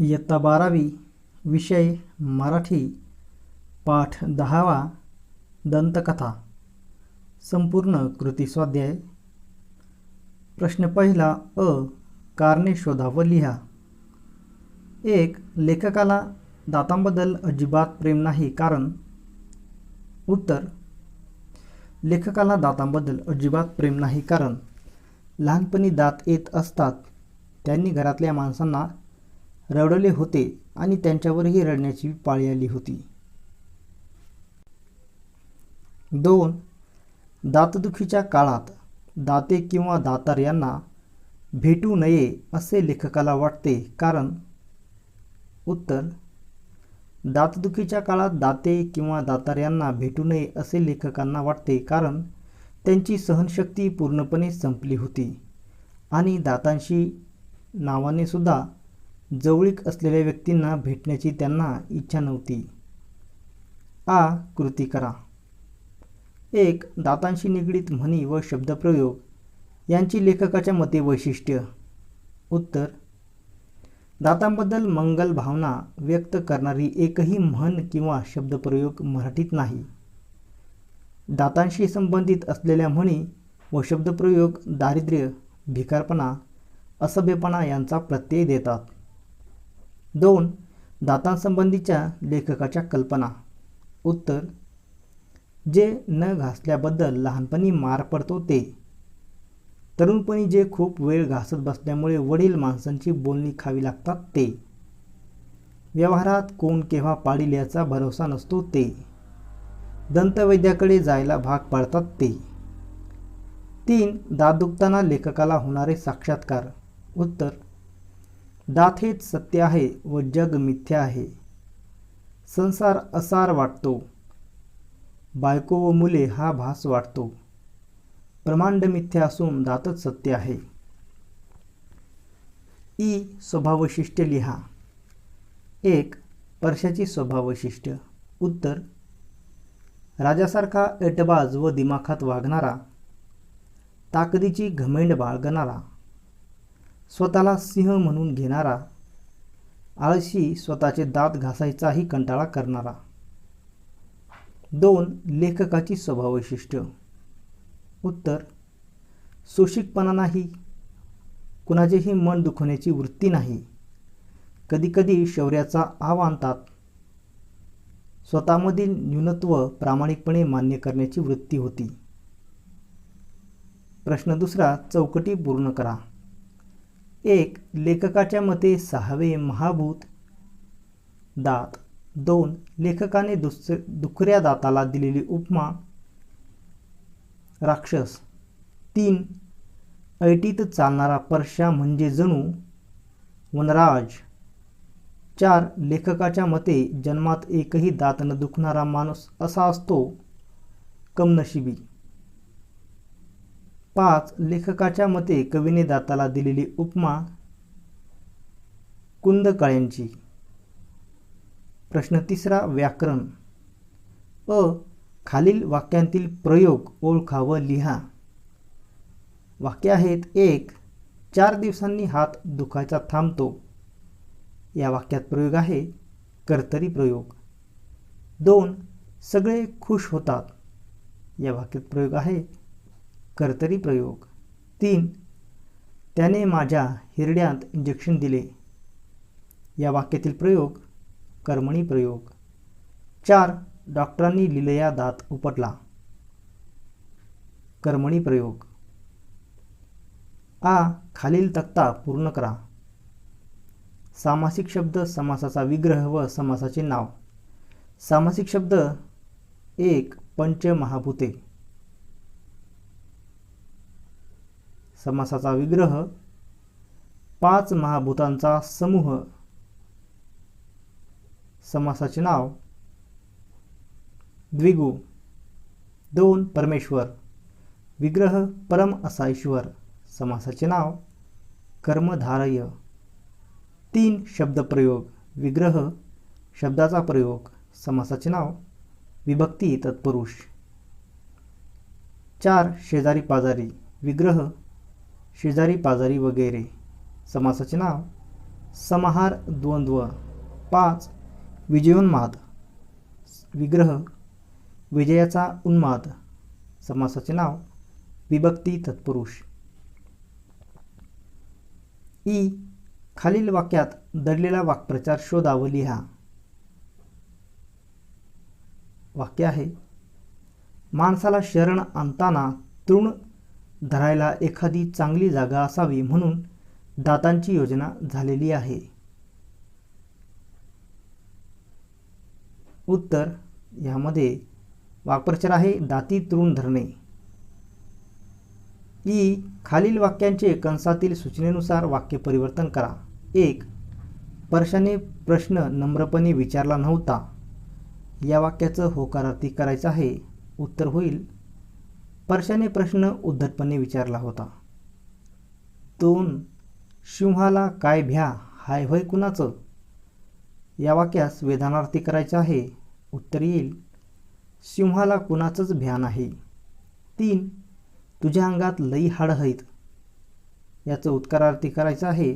इयत्ता बारावी विषय मराठी पाठ दहावा दंतकथा. संपूर्ण कृती स्वाध्याय. प्रश्न पहिला अ कारणे शोधा व लिहा. एक लेखकाला दातांबद्दल अजिबात प्रेम नाही कारण? उत्तर लेखकाला दातांबद्दल अजिबात प्रेम नाही कारण? लहानपणी दात येत असतात. त्यांनी घरातल्या माणसांना रडवले होते आणि त्यांच्यावरही रडण्याची पाळी आली होती. दोन दातदुखीच्या काळात दाते किंवा दातार यांना भेटू नये असे लेखकाला वाटते कारण उत्तर दातदुखीच्या काळात दाते किंवा दातार यांना भेटू नये असे लेखकांना वाटते कारण त्यांची सहनशक्ती पूर्णपणे संपली होती आणि दातांशी नावाने सुद्धा जवळीक असलेल्या व्यक्तींना भेटण्याची त्यांना इच्छा नव्हती. आ कृती करा. एक दातांशी निगडीत म्हणी व शब्दप्रयोग. यांची लेखकाच्या मते वैशिष्ट्य. उत्तर दातांबद्दल मंगल भावना व्यक्त करणारी एकही म्हण किंवा शब्दप्रयोग मराठीत नाही. दातांशी संबंधित असलेल्या म्हणी व शब्दप्रयोग दारिद्र्य भिकारपणा असभ्यपणा यांचा प्रत्यय देतात. दोन दातांसंबंधीच्या लेखकाच्या कल्पना. उत्तर जे न घासल्याबद्दल लहानपणी मार पडतो ते. तरुणपणी जे खूप वेळ घासत बसल्यामुळे वडील माणसांची बोलणी खावी लागतात ते. व्यवहारात कोण केव्हा पाडील याचा भरोसा नसतो ते. दंतवैद्याकडे जायला भाग पाडतात ते. तीन दात दुखताना लेखकाला होणारे साक्षात्कार. उत्तर दात हेच सत्य आहे व जग मिथ्या आहे. संसार असार वाटतो. बायको व मुले हा भास वाटतो. प्रमांड मिथ्या असून दातच सत्य आहे. ई स्वभाववैशिष्ट्य लिहा. एक परशाची स्वभाववैशिष्ट्य उत्तर राजासारखा एटबाज व दिमाखात वागणारा ताकदीची घमेंड बाळगणारा. स्वतःला सिंह म्हणून घेणारा आळशी स्वतःचे दात घासायचाही कंटाळा करणारा. दोन लेखकाची स्वभाववैशिष्ट्य. उत्तर सोशिकपणा नाही कुणाचेही मन दुखवण्याची वृत्ती नाही. कधीकधी शौर्याचा आव आणतात. स्वतःमधील न्यूनत्व प्रामाणिकपणे मान्य करण्याची वृत्ती होती. प्रश्न दुसरा चौकटी पूर्ण करा. एक लेखकाच्या मते सहावे महाभूत दात. दोन लेखकाने दुस दुखऱ्या दाताला दिलेली उपमा. राक्षस. तीन ऐटीत चालणारा परशा म्हणजे जणू. वनराज. चार लेखकाच्या मते जन्मात एकही दात न दुखणारा माणूस असा असतो. कमनशिबी. पाच लेखकाच्या मते कवीने दाताला दिलेली उपमा कुंदकळ्यांची. प्रश्न तिसरा व्याकरण. अ. खालील वाक्यांतील प्रयोग ओळखा व लिहा. वाक्य आहेत एक चार दिवसांनी हात दुखायचा थांबतो. या वाक्यात प्रयोग आहे कर्तरी प्रयोग. दोन सगळे खुश होतात. या वाक्यात प्रयोग आहे कर्तरी प्रयोग. तीन त्याने माझ्या हिरड्यात इंजेक्शन दिले. या वाक्यातील प्रयोग कर्मणी प्रयोग. चार डॉक्टरांनी लिलया दात उपटला. कर्मणी प्रयोग. आ खालील तक्ता पूर्ण करा. सामासिक शब्द समासाचा विग्रह व समासाचे नाव. सामासिक शब्द एक पंचमहाभूते. समासाचा विग्रह पाच महाभूतांचा समूह. समासाचे नाव द्विगु. दोन परमेश्वर. विग्रह परम असा ईश्वर. समासाचे नाव कर्मधारय. तीन शब्दप्रयोग विग्रह शब्दाचा प्रयोग. समासाचे नाव विभक्ती तत्पुरुष. चार शेजारी पाजारी विग्रह शेजारी पाजारी वगैरे. समासाचे नाव? समाहार द्वंद्व. पाच विजयोन्माद. विग्रह विजयाचा उन्माद. समासाचे नाव? विभक्ती तत्पुरुष. ई खालील वाक्यात दडलेला वाक्प्रचार शोधा व लिहा. वाक्य आहे माणसाला शरण आणताना तृण धरायला एखादी चांगली जागा असावी म्हणून दातांची योजना झालेली आहे. उत्तर यामध्ये वाक्प्रचार आहे दाती तृण धरणे. ई. खालील वाक्यांचे कंसातील सूचनेनुसार वाक्य परिवर्तन करा. एक परशाने प्रश्न नम्रपणे विचारला नव्हता. या वाक्याचं होकारार्थी करायचं आहे. उत्तर होईल परशाने प्रश्न उद्धटपणे विचारला होता. दोन सिंहाला काय भ्या? हाय होय कुणाचं या वाक्यास वेदानार्थी करायचं आहे. उत्तर येईल सिंहाला कुणाचंच भ्या नाही. तीन तुझ्या अंगात लई हाडं आहेत याचं उत्तरार्थी करायचं आहे.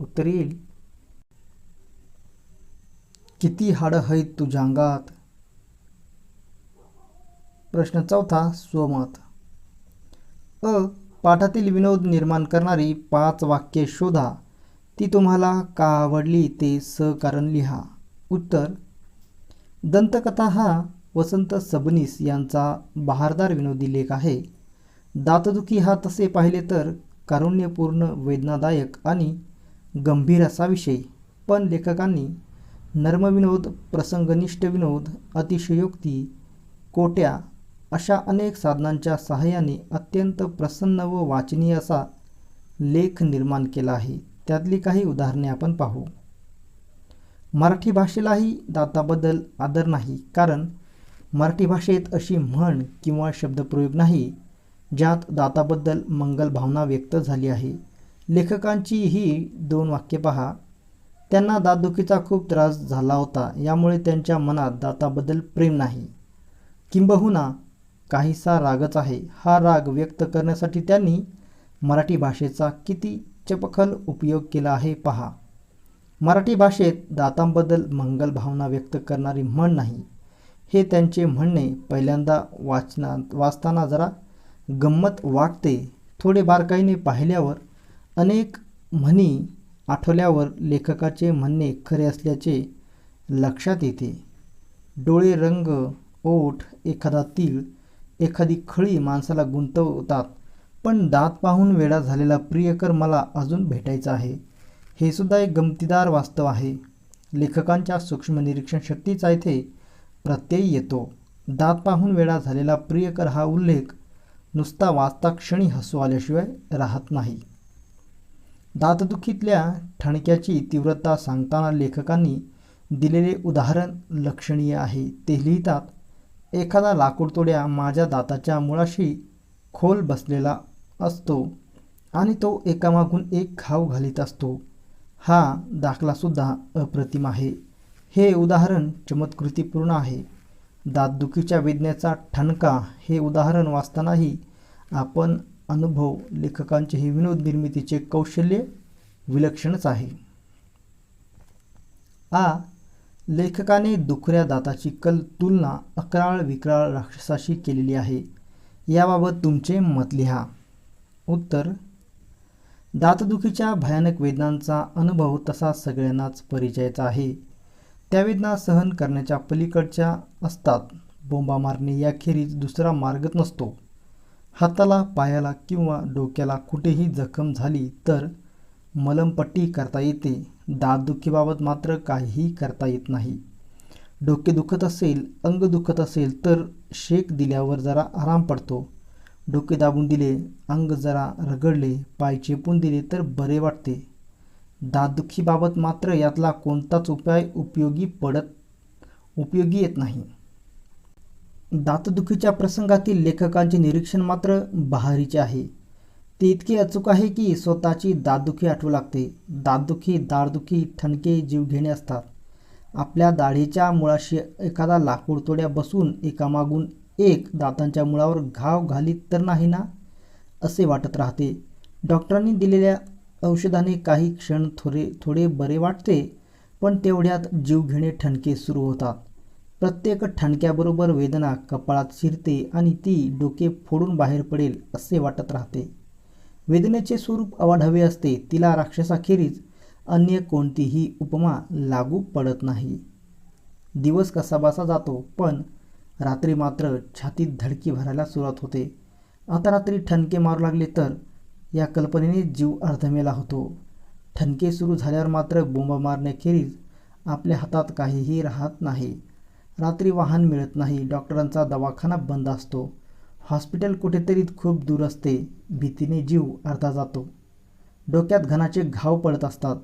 उत्तर येईल किती हाडं आहेत तुझ्या अंगात? प्रश्न चौथा स्वमत. अ. पाठातील विनोद निर्माण करणारी पाच वाक्ये शोधा. ती तुम्हाला का आवडली ते सहकारण लिहा. उत्तर दंतकथा हा वसंत सबनीस यांचा बहारदार विनोदी लेख आहे. दातदुखी हा तसे पाहिले तर कारुण्यपूर्ण वेदनादायक आणि गंभीर असा विषय. पण लेखकांनी नर्मविनोद प्रसंगनिष्ठ विनोद अतिशयोक्ती कोट्या अशा अनेक साधनांच्या सहाय्याने अत्यंत प्रसन्न व वाचनीय असा लेख निर्माण केला आहे. त्यातली काही उदाहरणे आपण पाहू. मराठी भाषेलाही दाताबद्दल आदर नाही कारण मराठी भाषेत अशी म्हण किंवा शब्दप्रयोग नाही ज्यात दाताबद्दल मंगल भावना व्यक्त झाली आहे. लेखकांची ही दोन वाक्ये पहा. त्यांना दातदुखीचा खूप त्रास झाला होता यामुळे त्यांच्या मनात दाताबद्दल प्रेम नाही. किंबहुना काहीसा रागच आहे. हा राग व्यक्त करण्यासाठी त्यांनी मराठी भाषेचा किती चपखल उपयोग केला आहे पहा. मराठी भाषेत दातांबद्दल मंगल भावना व्यक्त करणारी म्हण नाही. हे त्यांचे म्हणणे पहिल्यांदा वाचना वाचताना जरा गंमत वाटते. थोडे बारकाईने पाहिल्यावर अनेक म्हणी आठवल्यावर लेखकाचे म्हणणे खरे असल्याचे लक्षात येते. डोळे रंग ओठ एखादा तीळ एखादी खळी माणसाला गुंतवतात. पण दात पाहून वेडा झालेला प्रियकर मला अजून भेटायचा आहे. हे सुद्धा एक गमतीदार वास्तव आहे. लेखकांच्या सूक्ष्म निरीक्षण शक्तीचा इथे प्रत्यय येतो. दात पाहून वेडा झालेला प्रियकर हा उल्लेख नुसता वाचता क्षणी हसू आल्याशिवाय राहत नाही. दातदुखीतल्या ठणक्याची तीव्रता सांगताना लेखकांनी दिलेले उदाहरण लक्षणीय आहे. ते लिहितात एखादा लाकूडतोड्या माझ्या दाताच्या मुळाशी खोल बसलेला असतो आणि तो एकामागून एक घाव घालीत असतो. हा दाखलासुद्धा अप्रतिम आहे. हे उदाहरण चमत्कृतीपूर्ण आहे. दातदुखीच्या वेदनेचा ठणका हे उदाहरण वाचतानाही आपण अनुभव लेखकांचे हे विनोद निर्मितीचे कौशल्य विलक्षणच आहे. आ. लेखकाने दुखऱ्या दाताची कल तुलना अकराळ विक्राळ राक्षसाशी केलेली आहे. याबाबत तुमचे मत लिहा. उत्तर दातदुखीच्या भयानक वेदनांचा अनुभव तसा सगळ्यांनाच परिचयाचा आहे. त्या वेदना सहन करण्याच्या पलीकडच्या असतात बोंबा मारणे याखेरीज दुसरा मार्गच नसतो. हाताला पायाला किंवा डोक्याला कुठेही जखम झाली तर मलमपट्टी करता येते. दातदुखीबाबत मात्र काहीही करता येत नाही. डोके दुखत असेल अंग दुखत असेल तर शेक दिल्यावर जरा आराम पडतो. डोके दाबून दिले अंग जरा रगडले पाय चेपून दिले तर बरे वाटते. दातदुखीबाबत मात्र यातला कोणताच उपाय उपयोगी पडत उपयोगी येत नाही. दातदुखीच्या प्रसंगातील लेखकांचे निरीक्षण मात्र बहारीचे आहे. ते इतकी अचूक आहे की स्वतःची दातदुखी आठवू लागते. दातदुखी दाडदुखी ठणके जीवघेणे असतात. आपल्या दाढीच्या मुळाशी एखादा लाकूडतोड्या बसून एकामागून एक दातांच्या मुळावर घाव घालीत तर नाही ना? असे वाटत राहते. डॉक्टरांनी दिलेल्या औषधाने काही क्षण थोडे थोडे बरे वाटते पण तेवढ्यात जीवघेणे ठणके सुरू होतात. प्रत्येक ठणक्याबरोबर वेदना कपाळात शिरते आणि ती डोके फोडून बाहेर पडेल असे वाटत राहते. वेदनेचे स्वरूप अवाढवे असते तिला राक्षसाखेरीज अन्य कोणतीही उपमा लागू पडत नाही. दिवस कसाबासा जातो पण रात्री मात्र छातीत धडकी भरायला सुरुवात होते. आता रात्री ठणके मारू लागले तर या कल्पनेने जीव अर्धमेला होतो. ठणके सुरू झाल्यावर मात्र बोंब मारण्याखेरीज आपल्या हातात काहीही राहत नाही. रात्री वाहन मिळत नाही डॉक्टरांचा दवाखाना बंद असतो. हॉस्पिटल कुठेतरी खूप दूर असते भीतीने जीव अर्धा जातो. डोक्यात घनाचे घाव पडत असतात.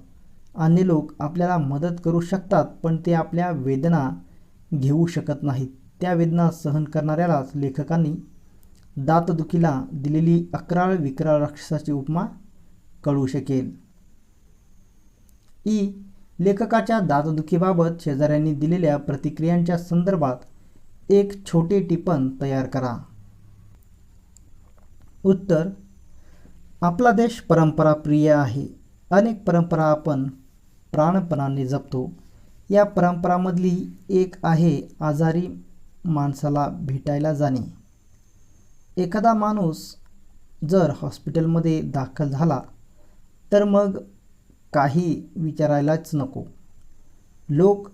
अन्य लोक आपल्याला मदत करू शकतात पण ते आपल्या वेदना घेऊ शकत नाहीत. त्या वेदना सहन करणाऱ्यालाच लेखकांनी दातदुखीला दिलेली अकराळ विकराळ राक्षसाची उपमा कळू शकेल. ई. लेखकाच्या दातदुखीबाबत शेजाऱ्यांनी दिलेल्या प्रतिक्रियांच्या संदर्भात एक छोटे टिपण तयार करा. उत्तर आपला देश परंपराप्रिय आहे. अनेक परंपरा आपण प्राणपणाने जपतो. या परंपरामधली एक आहे आजारी माणसाला भेटायला जाणे. एखादा माणूस जर हॉस्पिटलमध्ये दाखल झाला तर मग काही विचारायलाच नको. लोक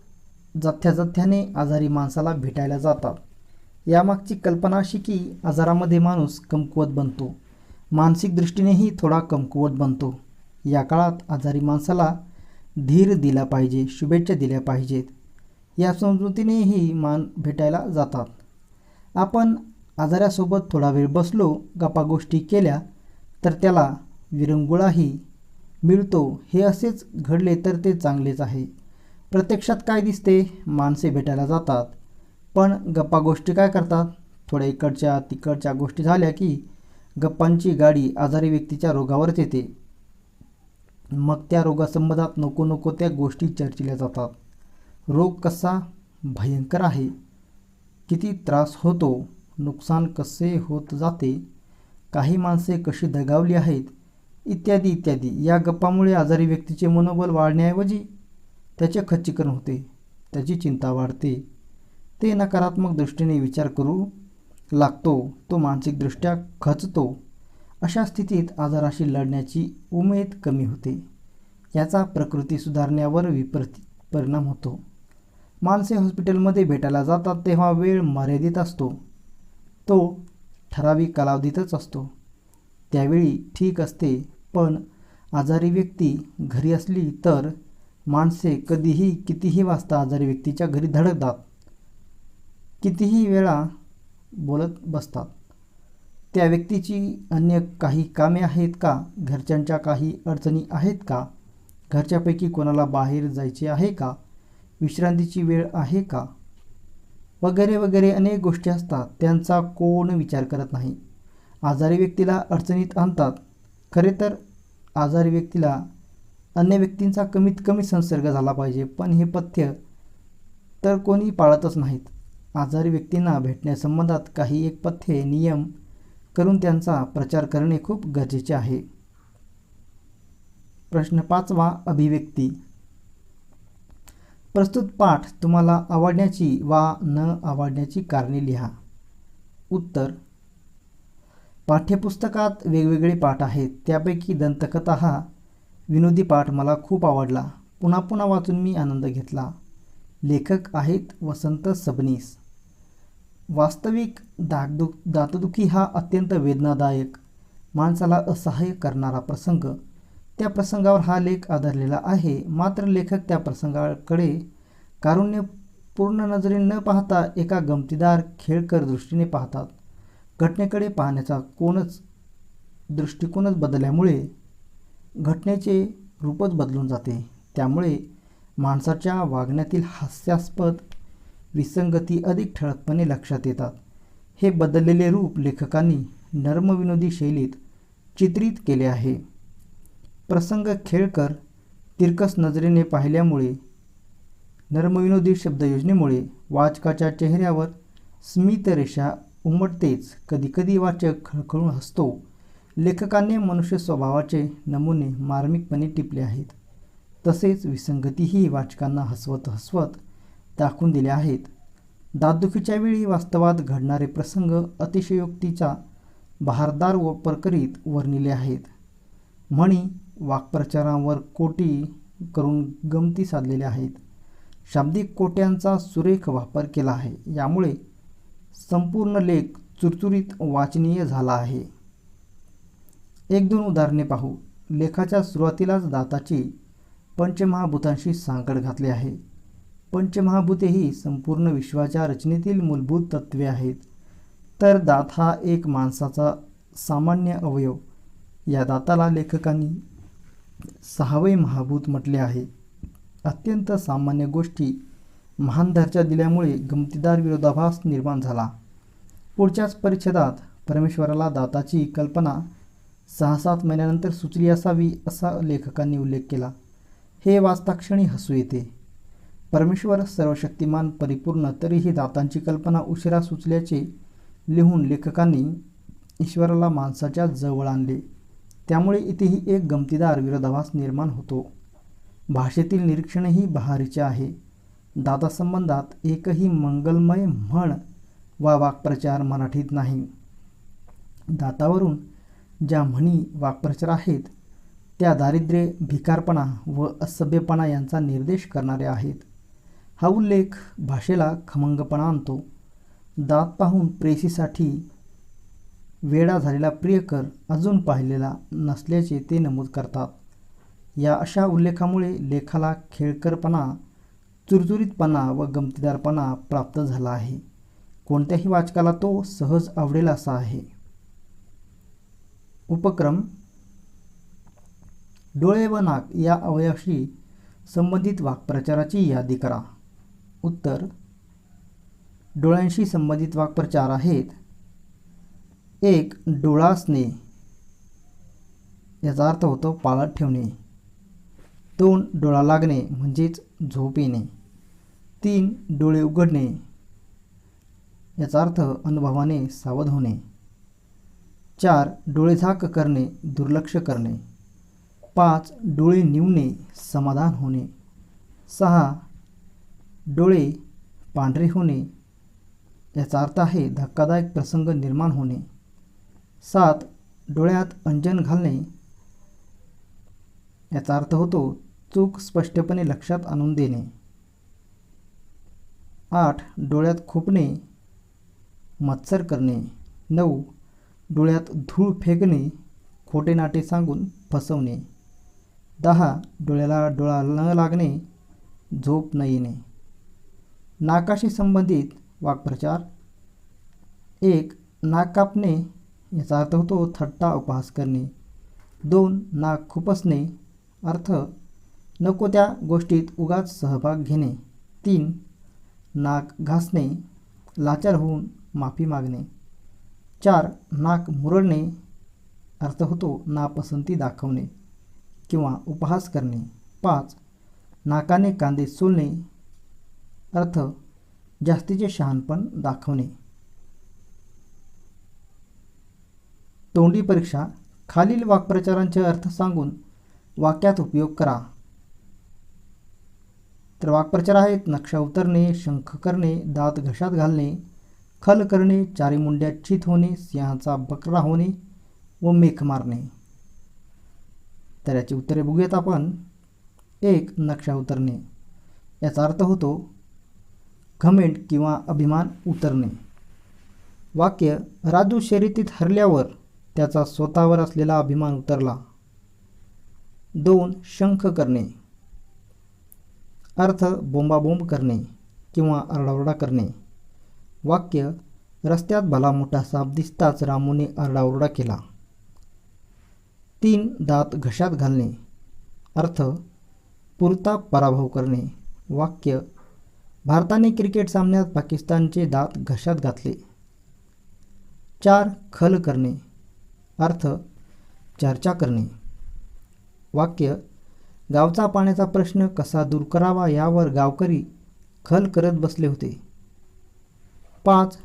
जथ्या जथ्याने आजारी माणसाला भेटायला जातात. यामागची कल्पना अशी की आजारामध्ये माणूस कमकुवत बनतो. मानसिक दृष्टीनेही थोडा कमकुवत बनतो. या काळात आजारी माणसाला धीर दिला पाहिजे शुभेच्छा दिल्या पाहिजेत. या समजुतीनेही मान भेटायला जातात. आपण आजाऱ्यासोबत थोडा वेळ बसलो गप्पागोष्टी केल्या तर त्याला विरंगुळाही मिळतो. हे असेच घडले तर ते चांगलेच आहे. प्रत्यक्षात काय दिसते? माणसे भेटायला जातात. पण गप्पा गोष्टी काय करतात? थोड्या इकडच्या तिकडच्या गोष्टी झाल्या की गप्पांची गाडी आजारी व्यक्तीच्या रोगावरच येते. मग त्या रोगासंबंधात नको नको त्या गोष्टी चर्चिल्या जातात. रोग कसा भयंकर आहे किती त्रास होतो नुकसान कसे होत जाते काही माणसे कशी दगावली आहेत इत्यादी इत्यादी. या गप्पामुळे आजारी व्यक्तीचे मनोबल वाढण्याऐवजी त्याचे खच्चीकरण होते त्याची चिंता वाढते. ते नकारात्मक दृष्टीने विचार करू लागतो तो मानसिकदृष्ट्या खचतो. अशा स्थितीत आजाराशी लढण्याची उमेद कमी होते. याचा प्रकृती सुधारण्यावर विपरीत परिणाम होतो. माणसे हॉस्पिटलमध्ये भेटायला जातात तेव्हा वेळ मर्यादित असतो. तो ठराविक कालावधीतच असतो. त्यावेळी ठीक असते पण आजारी व्यक्ती घरी असली तर माणसे कधीही कितीही वाजता आजारी व्यक्तीच्या घरी धडकतात. कितीही वेळा बोलत बसतात. त्या व्यक्तीची अन्य काही कामे आहेत का? घरच्यांच्या काही अडचणी आहेत का? घरच्यापैकी कोणाला बाहेर जायचे आहे का? विश्रांतीची वेळ आहे का? वगैरे वगैरे अनेक गोष्टी असतात. त्यांचा कोण विचार करत नाही. आजारी व्यक्तीला अडचणीत आणतात. खरे तर आजारी व्यक्तीला अन्य व्यक्तींचा कमीत कमी संसर्ग झाला पाहिजे. पण हे पथ्य तर कोणी पाळतच नाहीत. आजारी व्यक्तींना भेटण्यासंबंधात काही एक पथ्ये नियम करून त्यांचा प्रचार करणे खूप गरजेचे आहे. प्रश्न पाचवा अभिव्यक्ती. प्रस्तुत पाठ तुम्हाला आवडण्याची वा न आवडण्याची कारणे लिहा. उत्तर. पाठ्यपुस्तकात वेगवेगळे पाठ आहेत. त्यापैकी दंतकथा हा विनोदी पाठ मला खूप आवडला. पुन्हा पुन्हा वाचून मी आनंद घेतला. लेखक आहेत वसंत सबनीस. वास्तविक दागदु दातदुखी हा अत्यंत वेदनादायक माणसाला असहाय्य करणारा प्रसंग. त्या प्रसंगावर हा लेख आधारलेला आहे. मात्र लेखक त्या प्रसंगाकडे कारुण्य पूर्ण नजरेने न पाहता एका गमतीदार खेळकर दृष्टीने पाहतात. घटनेकडे पाहण्याचा कोणच दृष्टिकोनच बदलल्यामुळे घटनेचे रूपच बदलून जाते. त्यामुळे माणसाच्या वागण्यातील हास्यास्पद विसंगती अधिक ठळकपणे लक्षात येतात. हे बदललेले रूप लेखकांनी नर्मविनोदी शैलीत चित्रित केले आहे. प्रसंग खेळकर तिरकस नजरेने पाहिल्यामुळे नर्मविनोदी शब्दयोजनेमुळे वाचकाच्या चेहऱ्यावर स्मितरेषा उमटतेच कधीकधी वाचक खळखळून हसतो. लेखकांनी मनुष्य स्वभावाचे नमुने मार्मिकपणे टिपले आहेत. तसेच विसंगतीही वाचकांना हसवत हसवत दाखवून दिले आहेत. दातदुखीच्या वेळी वास्तवात घडणारे प्रसंग अतिशयोक्तीचा बहारदार व करीत वर्णिले आहेत. म्हणी वाक्प्रचारांवर कोटी करून गमती साधलेल्या आहेत. शाब्दिक कोट्यांचा सुरेख वापर केला आहे. यामुळे संपूर्ण लेख चुरचुरीत वाचनीय झाला आहे. एक दोन उदाहरणे पाहू. लेखाच्या सुरुवातीलाच दाताची पंचमहाभूतांशी सांगड घातली आहे. पंचमहाभूते ही संपूर्ण विश्वाच्या रचनेतील मूलभूत तत्वे आहेत. तर दात हा एक माणसाचा सामान्य अवयव. या दाताला लेखकांनी सहावे महाभूत म्हटले आहे. अत्यंत सामान्य गोष्टी महान दर्जा दिल्यामुळे गमतीदार विरोधाभास निर्माण झाला. पुढच्याच परिच्छेदात परमेश्वराला दाताची कल्पना सहा सात महिन्यानंतर सुचली असावी असा लेखकांनी उल्लेख केला. हे वाचताक्षणी हसू येते. परमेश्वर सर्वशक्तिमान परिपूर्ण तरीही दातांची कल्पना उशिरा सुचल्याचे लिहून लेखकांनी ईश्वराला माणसाच्या जवळ आणले. त्यामुळे इथेही एक गमतीदार विरोधाभास निर्माण होतो. भाषेतील निरीक्षणही बहारीचे आहे. दातासंबंधात एकही मंगलमय म्हण वा वाक्प्रचार मराठीत नाही. दातावरून ज्या म्हणी वाक्प्रचार आहेत त्या दारिद्र्य भिकारपणा व असभ्यपणा यांचा निर्देश करणारे आहेत. हा उल्लेख भाषेला खमंगपणा आणतो. दात पाहून प्रेसीसाठी वेडा झालेला प्रियकर अजून पाहिलेला नसल्याचे ते नमूद करतात. या अशा उल्लेखामुळे लेखाला खेळकरपणा चुरचुरीतपणा व गमतीदारपणा प्राप्त झाला आहे. कोणत्याही वाचकाला तो सहज आवडेल असा आहे. उपक्रम डोळे व नाक या अवयवाशी संबंधित वाक्प्रचाराची यादी करा. उत्तर डोळ्यांशी संबंधित वाक्प्रचार आहेत. एक डोळा असणे याचा अर्थ होतो पाळत ठेवणे. दोन डोळा लागणे म्हणजेच झोप येणे. तीन डोळे उघडणे. याचा अर्थ अनुभवाने सावध होणे. चार डोळे झाक करणे दुर्लक्ष करणे. पाच डोळे निवणे समाधान होणे. सहा डोळे पांढरे होणे याचा अर्थ आहे धक्कादायक प्रसंग निर्माण होणे. सात डोळ्यात अंजन घालणे याचा अर्थ होतो चूक स्पष्टपणे लक्षात आणून देणे. आठ डोळ्यात खोपणे मत्सर करणे. नऊ डोळ्यात धूळ फेकणे खोटे नाटे सांगून फसवणे. दहा डोळ्याला डोळा न लागणे झोप न येणे. नाकाशी संबंधित वाक्प्रचार. एक नाक कापणे याचा अर्थ होतो थट्टा उपहास करणे. दोन नाक खुपसणे अर्थ नको त्या गोष्टीत उगाच सहभाग घेणे. तीन नाक घासणे लाचार होऊन माफी मागणे. चार नाक मुरडणे अर्थ होतो नापसंती दाखवणे किंवा उपहास करणे. पाच नाकाने कांदे सोलणे अर्थ जास्तीचे शहाणपण दाखवणे. तोंडी परीक्षा खालील वाक्प्रचारांचे अर्थ सांगून वाक्यात उपयोग करा. तर वाक्प्रचार आहेत नक्षा उतरणे शंख करणे दात घशात घालणे खल करणे चारी मुंड्यात चित होणे सिंहाचा बकरा होणे व मेख मारणे. तर याची उत्तरे बघूयात आपण. एक नक्षा उतरणे. याचा अर्थ होतो घमेंट किंवा अभिमान उतरणे. वाक्य राजू शर्यतीत हरल्यावर त्याचा स्वतःवर असलेला अभिमान उतरला. दोन शंख करणे. अर्थ बोंबाबोंब करणे किंवा आरडाओरडा करणे. वाक्य रस्त्यात भला मोठा साप दिसताच रामूने आरडाओरडा केला. तीन दात घशात घालणे. अर्थ पुरता पराभव करणे. वाक्य भारताने क्रिकेट सामन्यात पाकिस्तानचे दात घशात घातले. चार खल करणे. अर्थ चर्चा करणे. वाक्य गावचा पाण्याचा प्रश्न कसा दूर करावा यावर गावकरी खल करत बसले होते. पाच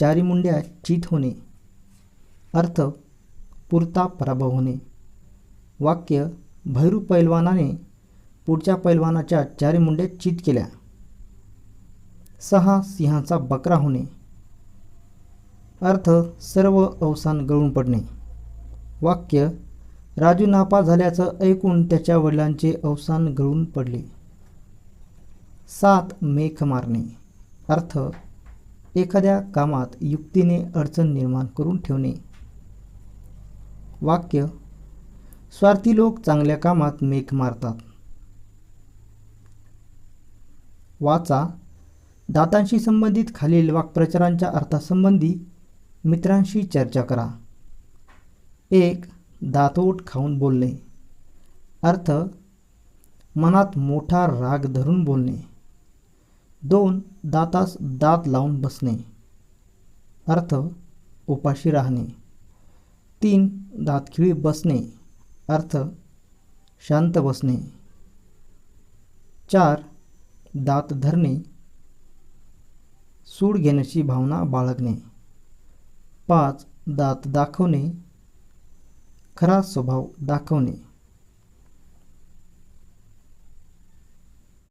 चारी मुंड्या चित होणे. अर्थ पुरता पराभव होणे. वाक्य भैरू पैलवानाने पुढच्या पैलवानाच्या चारी मुंड्या चित केल्या. सहा सिंहाचा बकरा होणे. अर्थ सर्व अवसान गळून पडणे. वाक्य राजू नापास झाल्याचं ऐकून त्याच्या वडिलांचे अवसान गळून पडले. सात मेख मारणे. अर्थ एखाद्या कामात युक्तीने अडचण निर्माण करून ठेवणे. वाक्य स्वार्थी लोक चांगल्या कामात मेख मारतात. वाचा दातांशी संबंधित खालील वाक्प्रचारांच्या अर्थासंबंधी मित्रांशी चर्चा करा. एक दातोट खाऊन बोलणे. अर्थ मनात मोठा राग धरून बोलणे. दोन दातास दात लावून बसणे. अर्थ उपाशी राहणे. तीन दातखिळी बसणे. अर्थ शांत बसणे. चार दात धरणे. सूड घेण्याची भावना बाळगणे. पाच दात दाखवणे. खरा स्वभाव दाखवणे.